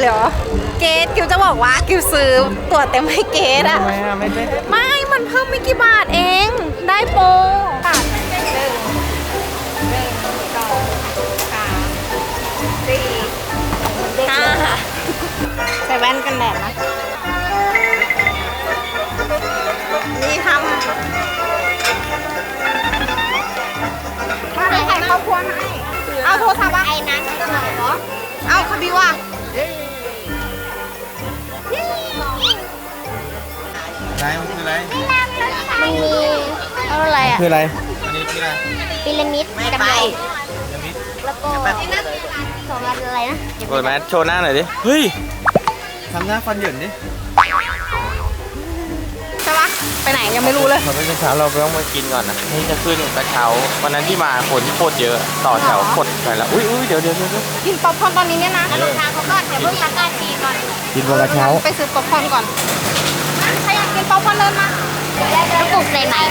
เลยเหรอ เกดกิวจะบอกว่ากิวซื้อตั๋วเต็มให้เกดอะทำไมอะไม่ได้ไม่ มันเพิ่มไม่กี่บาทเอง ได้โปรบาทหนึ่งหนึ่งสองสามสี่ห้าใส่แว่นกันแดดนะ นี่ทำมาเลยใส่ข้าวคั่วให้ เอาโทรศัพท์วะไอ้นั้นจะไหน เหรอเอาคาบิวอะอะไรมันคืออะไร มันมีเอาอะไรอะคืออะไร อันนี้คืออะไรพีระมิดจำลองอันนี้แล้วก็สองอันอะไรนะ เปิดแมสโชว์หน้าหน่อยดิ เฮ้ยทำหน้าฟันเหยินดิใช่ปะ ไปไหนยังไม่รู้เลยเราเป็นเช้าเราต้องมากินก่อนนะนี่จะขึ้นกระเช้าวันนั้นที่มาคนโคตรเยอะต่อแถวกดไปแล้วอุ้ยอุ้ยเดี๋ยวเดี๋ยวเดี๋ยวเดี๋ยวกินป๊อปคอร์นตอนนี้เนี่ยนะรองเท้าเขาก่อนอย่าเพิ่งตะกร้าทีก่อนกินบนกระเช้าไปซื้อป๊อปคอร์นก่อนใครอยากกินป๊อปคอร์นเดินมากระปุกใหม่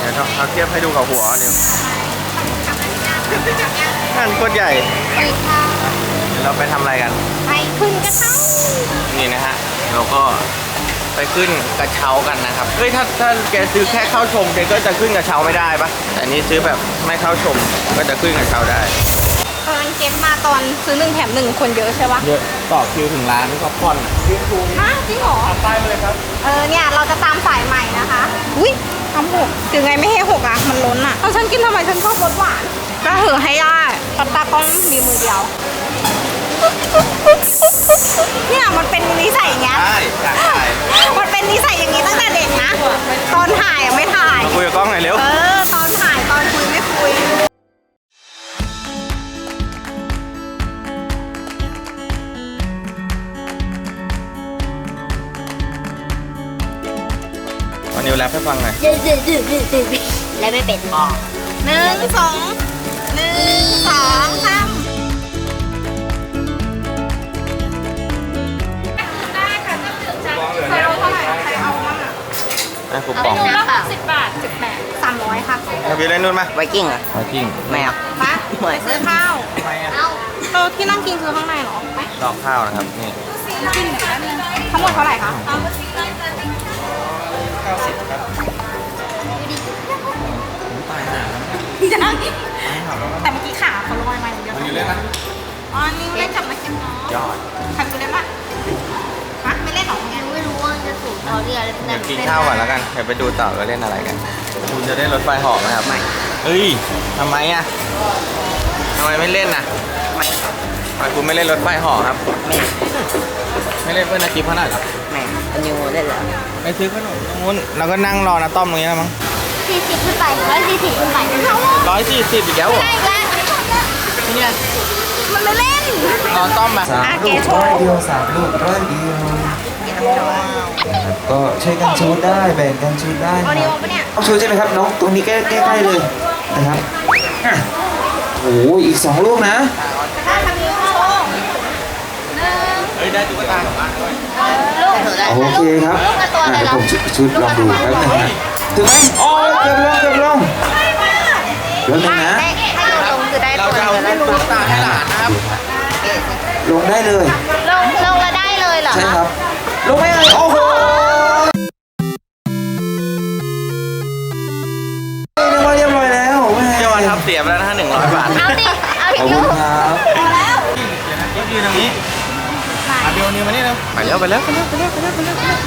เดี๋ยวเราเทียบให้ดูกับหัวเนี่ยนั่นโคตรใหญ่ๆอีกค่ะเดี๋ยวเราไปทำอะไรกัน ไปขึ้นกระเช้านี่นะฮะเราก็ ไปขึ้นกระเช้ากันนะครับเฮ้ยถ้าถ้าแกซื้อแค่เข้าชมแกก็จะขึ้นกระเช้าไม่ได้ปะแต่อันนี้ซื้อแบบไม่เข้าชมก็จะขึ้นกระเช้าได้ตอนเก็บมาตอนซื้อหนึ่งแถมหนึ่งคนเยอะใช่ปะเยอะต่อคิวถึงร้านก็ผ่อนยืนทูฮะจริงเหรอไปเลยครับเออเนี่ยเราจะตามสายใหม่นะคะอุ้ยทำหกถึงไงไม่ให้หกอะมันล้นอะเอาฉันกินทำไมฉันชอบรสหวานก็เหอะให้ได้เพราะตากล้องมีมือเดียว เนี่ยมันเป็นนิสัยอย่างเงี้ยได้ได้ได้มันเป็นนิสัยอย่างนี้ตั้งแต่เด็กนะ ตอนถ่ายอะไม่ถ่ายมาคุยกับกล้องหน่อยเร็ว เออ ตอนถ่ายตอนคุยไม่คุยวันนี้แรปให้ฟังหน่อย และไม่เป็น หนึ่งสองหนึ่งสองสาม นะคูเอาปองน้ำเปล่าสิบบาทสิบแปดสามร้อยค่ะทะเบียนเล่นนู่นมาไวกิ้งเหรอมาจริงไม่เอาปะไปซื้อข้าวทำไมอะเอาเราที่นั่งกินคือข้างในเหรอไหมลอกข้าวนะครับนี่กินแป๊บนึงทั้งหมดเท่าไหร่คะเก้าสิบครับตายหาแล้วยังตายหาแล้วแต่เมื่อกี้ขาเขาลอยมาอย่างเดียววันนี้เล่นนะอ๋อนี่เล่นจับมาเก็บเนาะยอดใครกูเล่นปะฮะ จะถูกพอเรืออะไรเดี๋ยวกินข้าวก่อนแล้วกันเดี๋ยวไปดูต่อว่าเล่นอะไรกัน คุณจะได้รถไฟเหอกไหมครับไม่เฮ้ยทำไมอะทำไมไม่เล่นน่ะไม่ทำไมคุณไม่เล่นรถไฟเหอกครับไม่เล่นเพื่อนอากิฟขนาดหรอแม่อันนี้โมเล่นเหรอไปซื้อขนมตรงนู้นเราก็นั่งรอนะต้อมตรงนี้แล้วมั้งสี่สิบขึ้นไปร้อยสี่สิบขึ้นไปเขาร้อยสี่สิบอีกแล้วเหรอ มันไม่เล่นรอต้อมมาอะเกโชว์เดียวสามลูกร้อยเดียวก็ใช้กันชูดได้แบ่งกันชูดได้ออคดิรัโอบปะเนี่ยต้องชูดใช่ไหมครับน้องตรงนี้ใกล้ใกล้ๆเลยนะครับอะโอ้โหอีกสองลูกนะถ้าทำนิ้วโชว์เฮ้ยได้ตุ๊กตากลับบ้านด้วยลูกโอเคครับลูกกระตัวอะเลยเดี๋ยวเหรอผมชุดลองดูแป๊บนึงนะถึงไหมโอ้ยเกือบลงเกือบลงเดี๋ยวนึงนะได้ถ้าโยนลงคือได้เราตัวจะเอาเดียวตุ๊กตาให้หลานนะครับ ลงได้เลยลงลงแล้วได้เลยเหรอใช่คะครับลงไม่เลยโอ้โหเรียบร้อยเรียบร้อยแล้วแม่เจ้าวันทับเสียไปแล้วนะหนึ่งร้อยบาทเอาดิเอาขอบดิคุลูณกครับก็ยืนตรงนี้อะเดี๋ยวนิวมานี่เร็วไปแล้วไปแล้วไปแล้วไปแล้วไปแล้วไปแล้วไปแล้ว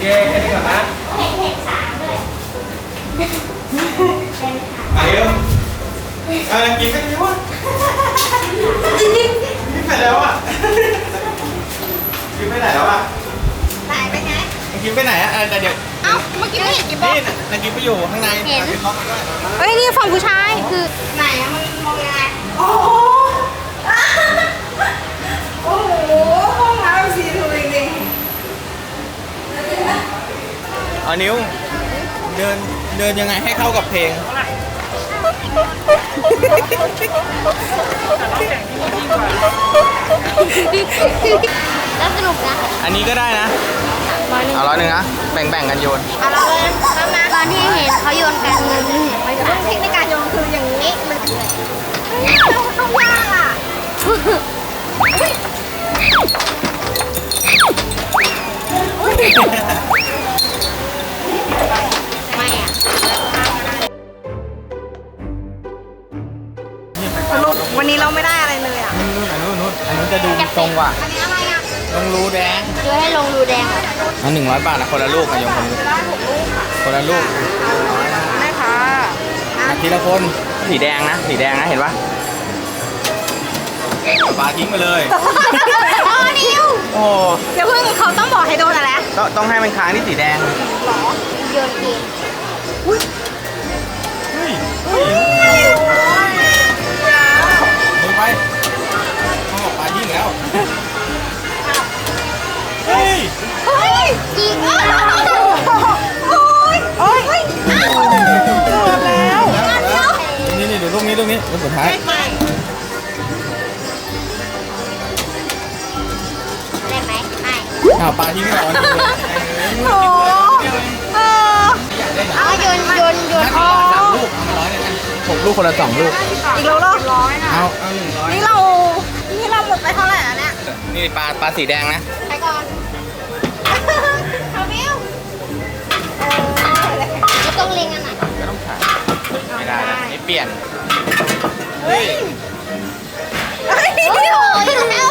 เย้แค่นี้ก่อนนะไปเร็วเออกินกันดีวะ กินไปแล้วอะกินไปไหนแล้วอะไหนเป็นไงกินไปไหนอะเออแต่เดี๋ยวเอ้าเมื่อกี้ไม่เห็นกี่บอกนี่น่ะนายกินไปอยู่ข้างในเอาไปท็อปด้วยเอ้ยนี่ฝั่งผู้ชายคือไหนอะมันมองยังไงโอ้โหโอ้โหห้องน้ำสีทูจริงเอานิ้วเดินเดินยังไงให้เข้ากับเพลง แล้วสนุกนะอันนี้ก็ได้นะเอาร้อยหนึ่งนะแบ่งๆกันโยนๆเอาเราเลยตามนะตอนที่เห็นเขาโยนกันเงินเห็นเขาโยนเทคนิคการโยนคืออย่างนี้มันคือต้องยากอะ วันนี้เราไม่ได้อะไรเลยอะ อันนู้นนู้นอันนู้นจะดูตรงกว่าอันนี้อะไรอะลงรูแดงเดี๋ยวให้ลงรูแดงเหรออันหนึ่งร้อยบาทนะคนละลูกอะโยมคนละคนละลูกแม่ค่ะอะทีละคนสีแดงนะสีแดงนะเห็นปะปลาทิ้งไปเลย อ๋อนิวโอ้เดี๋ยวเพิ่งเขาต้องบอกให้โดนอะไรต้องต้องให้มันค้างที่สีแดงโยนเกมเฮ้ยเฮ้ย องบอกปลาทิ้งแล้ว เฮ้ย เฮ้ยจริงโอ้ยโอ้ยเฮ้ยเกือบแล้วนี่นี่ดูลูกนี้ลูกนี้ลูกสุดท้ายได้ไหมไม่อ้าวปลาทิ้งแล้วโอ้เออเอาโยนโยนโยนอ๋อสามลูกเอามาร้อยเลยกันหกลูกคนละสองลูก อีกแล้วเหรอร้อยนะเอาเอาหนึ่งร้อย นี่เรา นี่เราหมดไปเท่าไหร่แล้วเนี่ย นี่ปลาปลาสีแดงนะ ไปก่อนเอาวิวไม่ต้องเล็งอันไหนก็ต้องขายไม่ได้นะนี่เปลี่ยน เฮ้ยเฮ้ยโอ้ยโอ้ยแล้ว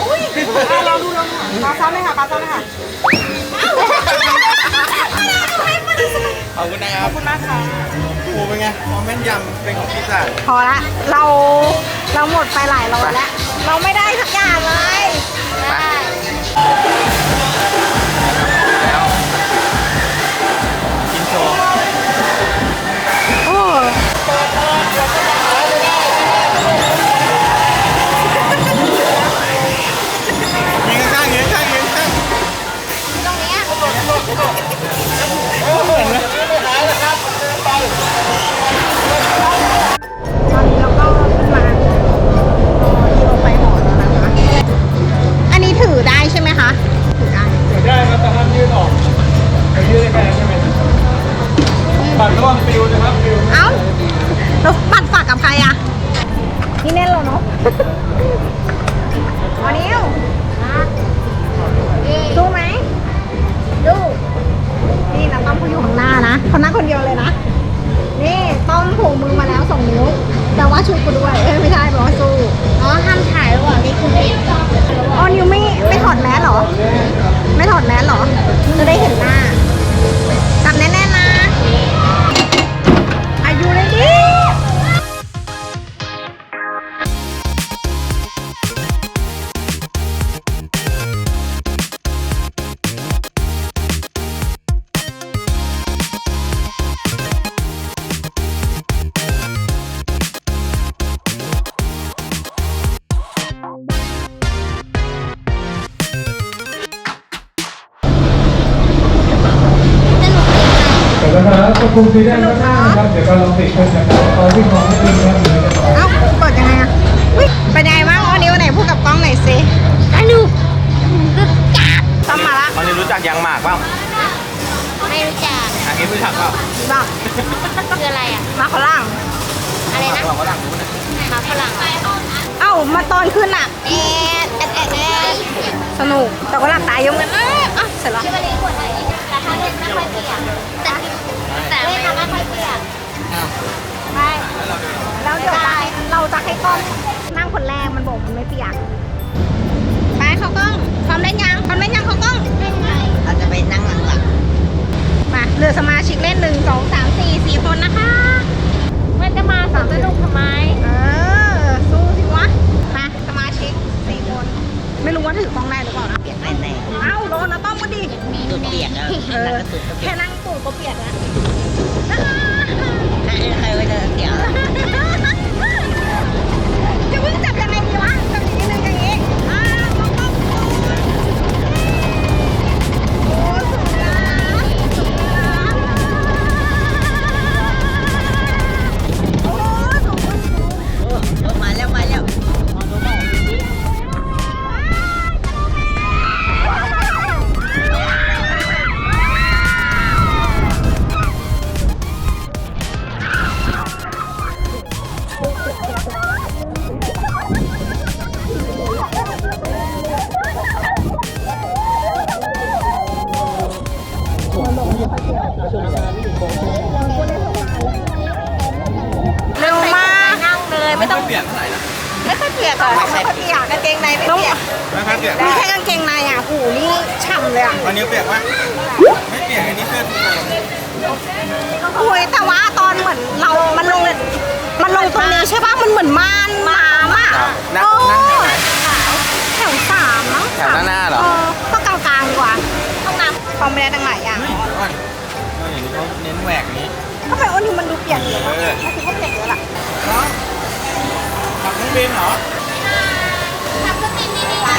อุ้ยอะลองดูลองดูปลาซ้ำเลยค่ะปลาซ้ำเลยค่ะ ขอบคุณนะครับขอบคุณมากค่ะ โอ้เป็นไงคอมเมนต์ยำเป็นของพิซซ่าพอละ เราเราหมดไปหลายร้อยแล้ว เราไม่ได้สักอย่างเลยได้ ดีไหมเดี๋ยวนะครับขอบคุณซีแดนมากๆนะครับ เดี๋ยวก็ลองติดเป็นนะครับตอนที่ของไม่ดีนะครับเดี๋ยวจะต่อเอ้าเปิดยังไงอะอุ๊ยเป็นยังไงบ้างวันนี้วันไหนพูดกับกล้องหน่อยสิสนุกกึกกักต้อมมาละๆมันรู้จักยางหมากเปล่าไม่รู้จักอันนี้รู้จักเปล่าบอกคืออะไรอะมาฝรั่งอะไรนะบอกว่าหลังรู้นะหมาฝรั่งเอ้ามาตอนขึ้นอะเอ็ดเอ็ดเอ็ดเอ็ดสนุกแต่ก็หลับตายยงกันนะอะเสร็จแล้ว ไปแล้วเดี๋ยวจะให้เราจะให้กล้องนั่งคนแรกมันบอกมันไม่เปียก ไปเขากล้องพร้อมเล่นยังพร้อมเล่นยังเขากล้องเล่นไงเราจะไปนั่งหลังหลังมาเหลือสมาชิกเล่นหนึ่งสองสามสี่สี่คนนะคะมันจะมาสนุกทำไม เออ สู้สิวะ มาสมาชิกสี่คน ไม่รู้ว่าถือกล้องได้หรือเปล่านะเปียกแน่ๆเอ้าโดนนะต้อมก็ดิตัวเปียกอะเออแค่นั่งตูดก็เปียกแล้ว บินเหรอขับรื่บินนี่นี่นะ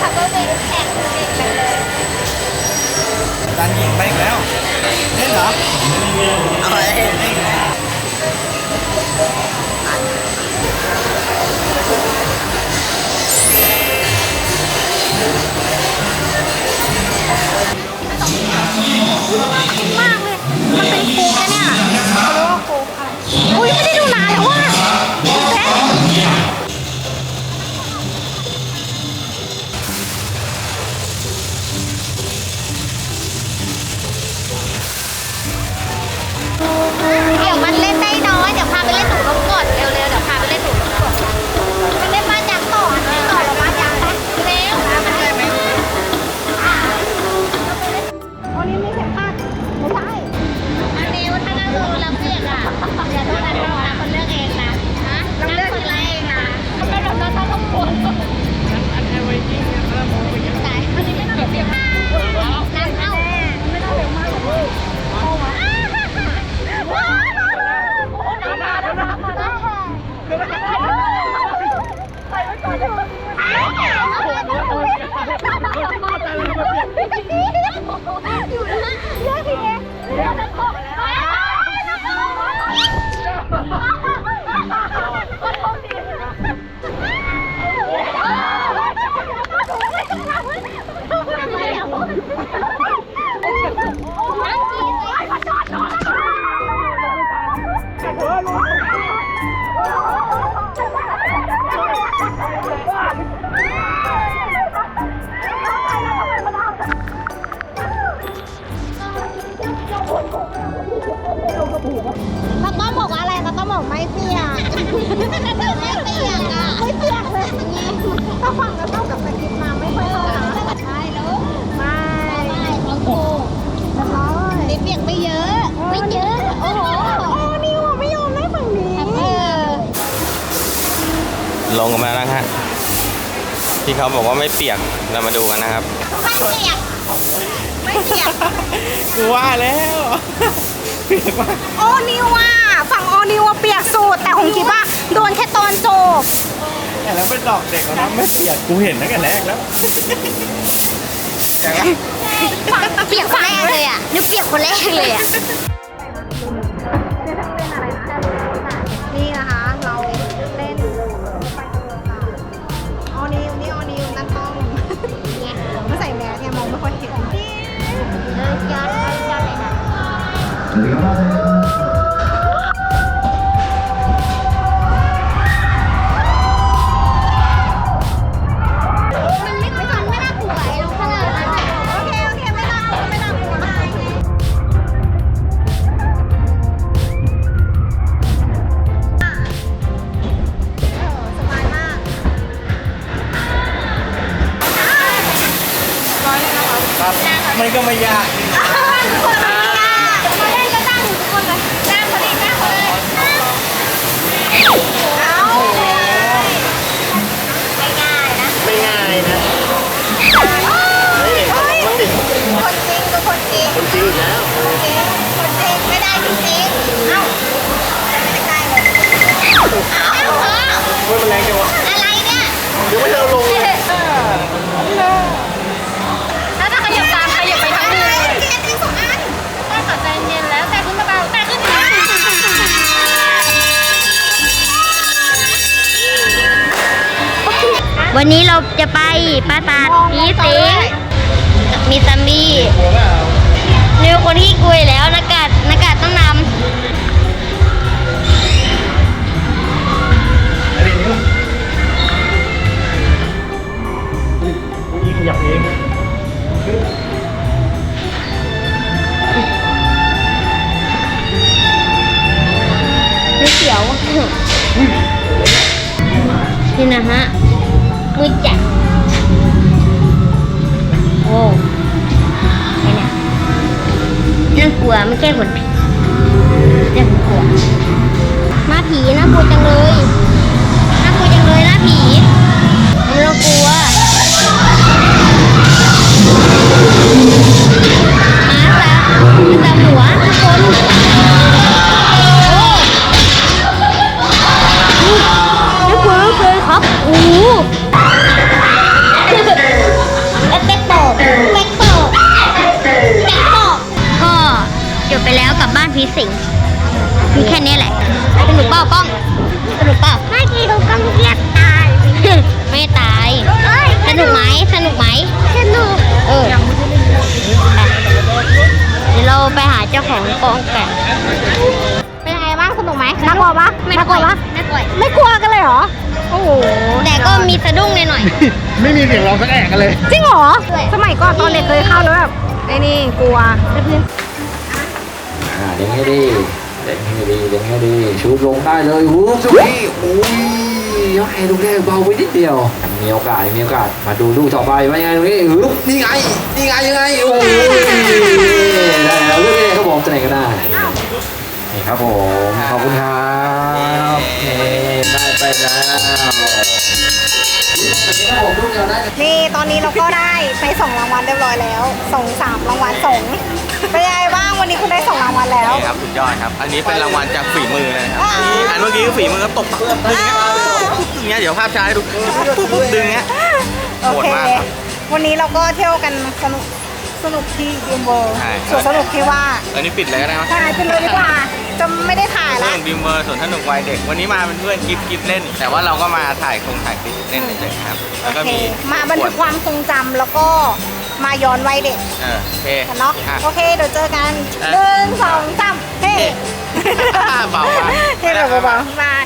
ขับรถไปแข่งเด็กกันเลยดันยิงไปอีกแล้วเล่นเหรออะไร ว่า ที่เขาบอกว่าไม่เปียกเรามาดูกันนะครับไม่เปียกไม่เปียกกูว่าแล้วเปียกมากโอนิวอะฝั่งโอนิวอ่เปียกสุดแต่ของคิดว่าโดนแค่ตอนจบแล้วเป็นดอกเด็กนะไม่เปียกกูเห็นตั้งแต่แรกแล้วเปียกคนแรกเลยอะนึกเปียกคนแรกเลยอะ ย้อนไปย้อน วันนี้เราจะไปปราสาทผีสิงมีซัมบี้นิวคนที่กุยแล้วนักาศนากาศต้องนนี่ขยับเองำนี่เขียวนี่นะฮะากลัวไม่แก้ผลผีน่ากลัวหน้าผีน่ากลัวจังเลยน่ากลัวจังเลยหน้าผีไม่ต้องกลัว จบไปแล้วกับบ้านผีสิงมีแค่นี้แหละสนุกเปล่ากล้องสนุกเปล่าไม่กี่ดูกล้องเรียกตาย ไม่ตาย สนุกไหมสนุกไหมสนุกเออไปเดี๋ยวเราไปหาเจ้าของกล้องกันเป็นไงบ้างสนุกไหมน่ากลัวปะไม่กลัวปะไม่กลัวไม่กลัวกันเลยเหรอโอ้โหแต่ก็มีสะดุ้งหน่อยไม่มีเสียงร้องสักแอะกันเลย จริงเหรอ สมัยก่อนตอนเด็กเคยเข้าแล้วแบบไอ้นี่กลัว อ่าเด้งให้ดีเด้งให้ดีเด้งให้ดีชูลงได้เลยวูบสุกี้อุ้ยยกให้ลูกแรกเบาไปนิดเดียวมีโอกาสมีโอกาสมาดูลูกต่อไปว่ายังไงตรงนี้ฮึบนี่ไงนี่ไงยังไงโอ้ยได้แล้วลูกแรกครับผมจะไหนก็ได้นี่ครับผมขอบคุณครับได้ไปแล้วนี่ตอนนี้เราก็ได้ไปสองรางวัลเรียบร้อยแล้ว ส่งสามรางวัลส่งเป็นยังไง วันนี้คุณได้สองรางวัลแล้ว นี่ครับสุดยอดครับ อันนี้เป็นรางวัลจากฝีมือเลยนะครับอ่าอันเมื่อกี้ก็ฝีมือครับตบปุ๊บดึงเงี้ยปุ๊บดึงเงี้ยเดี๋ยวภาพช้าให้ดูปุ๊บปุ๊บปุ๊บดึงเงี้ย โอโหดเค มากครับวันนี้เราก็เที่ยวกันสนุกสนุกที่ดิมเบอร์ใช่ ส่วนสนุกที่ว่าอันนี้ปิดเลยก็ได้ไหมถ่ายไปเลยดีกว่าจะไม่ได้ถ่ายเรื่ละองดิมเวอร์ส่วนสนุกวัยเด็ก วันนี้มาเป็นเพื่อนกิฟกิฟเล่น แต่ว่าเราก็มาถ่ายคงถ่ายคลิปเล่นเฉยๆครับ แล้วก็โอเคมี มาบันทึกความทรงจำแล้วก็ มาย้อนวัยเด็กเออโอเคกันเนาะอะโอเคเดี๋ยวเจอกันอะหนึ่งสองสามเฮ้เบามากเฮ้แบบเบาๆบาย